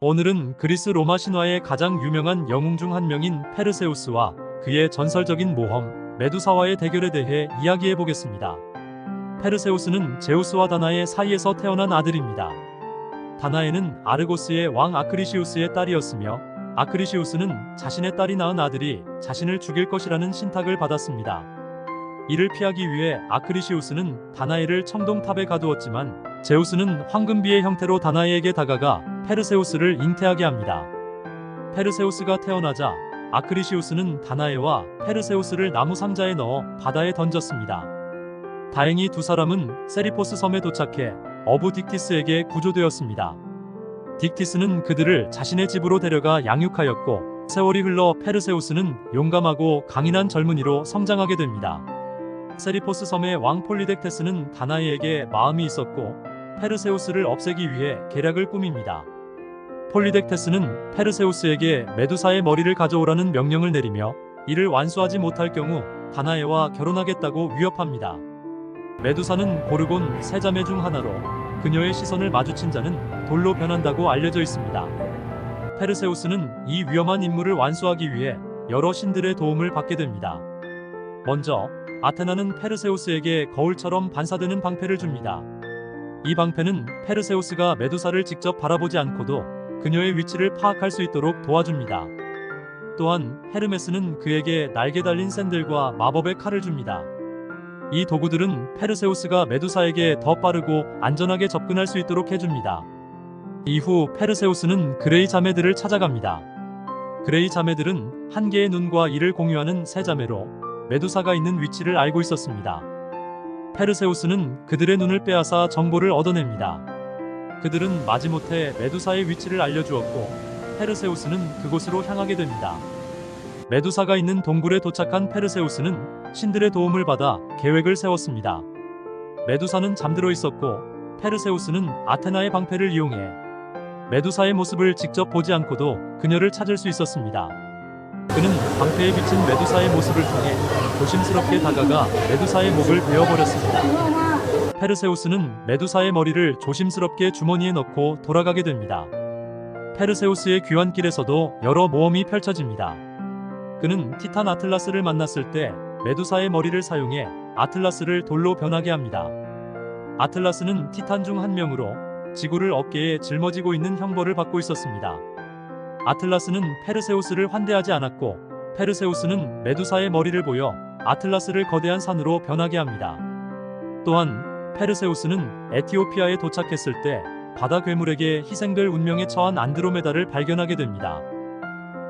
오늘은 그리스 로마 신화의 가장 유명한 영웅 중 한 명인 페르세우스와 그의 전설적인 모험 메두사와의 대결에 대해 이야기해 보겠습니다. 페르세우스는 제우스와 다나의 사이에서 태어난 아들입니다. 다나에는 아르고스의 왕 아크리시우스의 딸이었으며 아크리시우스는 자신의 딸이 낳은 아들이 자신을 죽일 것이라는 신탁을 받았습니다. 이를 피하기 위해 아크리시우스는 다나에를 청동탑에 가두었지만 제우스는 황금비의 형태로 다나에에게 다가가 페르세우스를 잉태하게 합니다. 페르세우스가 태어나자 아크리시우스는 다나에와 페르세우스를 나무 상자에 넣어 바다에 던졌습니다. 다행히 두 사람은 세리포스 섬에 도착해 어부 딕티스에게 구조되었습니다. 딕티스는 그들을 자신의 집으로 데려가 양육하였고 세월이 흘러 페르세우스는 용감하고 강인한 젊은이로 성장하게 됩니다. 세리포스 섬의 왕 폴리덱테스는 다나이에게 마음이 있었고 페르세우스를 없애기 위해 계략을 꾸밉니다. 폴리덱테스는 페르세우스에게 메두사의 머리를 가져오라는 명령을 내리며 이를 완수하지 못할 경우 다나에와 결혼하겠다고 위협합니다. 메두사는 고르곤 세 자매 중 하나로 그녀의 시선을 마주친 자는 돌로 변한다고 알려져 있습니다. 페르세우스는 이 위험한 임무를 완수하기 위해 여러 신들의 도움을 받게 됩니다. 먼저 아테나는 페르세우스에게 거울처럼 반사되는 방패를 줍니다. 이 방패는 페르세우스가 메두사를 직접 바라보지 않고도 그녀의 위치를 파악할 수 있도록 도와줍니다. 또한 헤르메스는 그에게 날개 달린 샌들과 마법의 칼을 줍니다. 이 도구들은 페르세우스가 메두사에게 더 빠르고 안전하게 접근할 수 있도록 해줍니다. 이후 페르세우스는 그레이 자매들을 찾아갑니다. 그레이 자매들은 한 개의 눈과 이를 공유하는 세 자매로 메두사가 있는 위치를 알고 있었습니다. 페르세우스는 그들의 눈을 빼앗아 정보를 얻어냅니다. 그들은 마지못해 메두사의 위치를 알려주었고 페르세우스는 그곳으로 향하게 됩니다. 메두사가 있는 동굴에 도착한 페르세우스는 신들의 도움을 받아 계획을 세웠습니다. 메두사는 잠들어 있었고 페르세우스는 아테나의 방패를 이용해 메두사의 모습을 직접 보지 않고도 그녀를 찾을 수 있었습니다. 그는 방패에 비친 메두사의 모습을 통해 조심스럽게 다가가 메두사의 목을 베어버렸습니다. 페르세우스는 메두사의 머리를 조심스럽게 주머니에 넣고 돌아가게 됩니다. 페르세우스의 귀환길에서도 여러 모험이 펼쳐집니다. 그는 티탄 아틀라스를 만났을 때 메두사의 머리를 사용해 아틀라스를 돌로 변하게 합니다. 아틀라스는 티탄 중 한 명으로 지구를 어깨에 짊어지고 있는 형벌을 받고 있었습니다. 아틀라스는 페르세우스를 환대하지 않았고 페르세우스는 메두사의 머리를 보여 아틀라스를 거대한 산으로 변하게 합니다. 또한 페르세우스는 에티오피아에 도착했을 때 바다 괴물에게 희생될 운명에 처한 안드로메다를 발견하게 됩니다.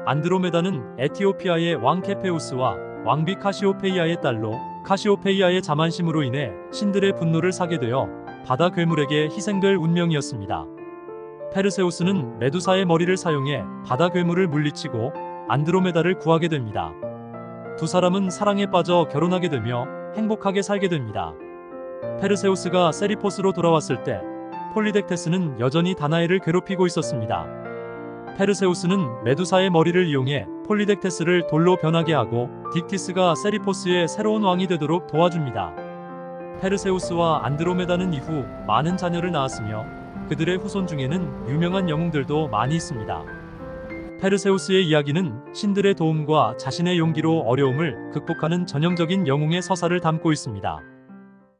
안드로메다는 에티오피아의 왕 케페우스와 왕비 카시오페이아의 딸로 카시오페이아의 자만심으로 인해 신들의 분노를 사게 되어 바다 괴물에게 희생될 운명이었습니다. 페르세우스는 메두사의 머리를 사용해 바다 괴물을 물리치고 안드로메다를 구하게 됩니다. 두 사람은 사랑에 빠져 결혼하게 되며 행복하게 살게 됩니다. 페르세우스가 세리포스로 돌아왔을 때 폴리덱테스는 여전히 다나에를 괴롭히고 있었습니다. 페르세우스는 메두사의 머리를 이용해 폴리덱테스를 돌로 변하게 하고 딕티스가 세리포스의 새로운 왕이 되도록 도와줍니다. 페르세우스와 안드로메다는 이후 많은 자녀를 낳았으며 그들의 후손 중에는 유명한 영웅들도 많이 있습니다. 페르세우스의 이야기는 신들의 도움과 자신의 용기로 어려움을 극복하는 전형적인 영웅의 서사를 담고 있습니다.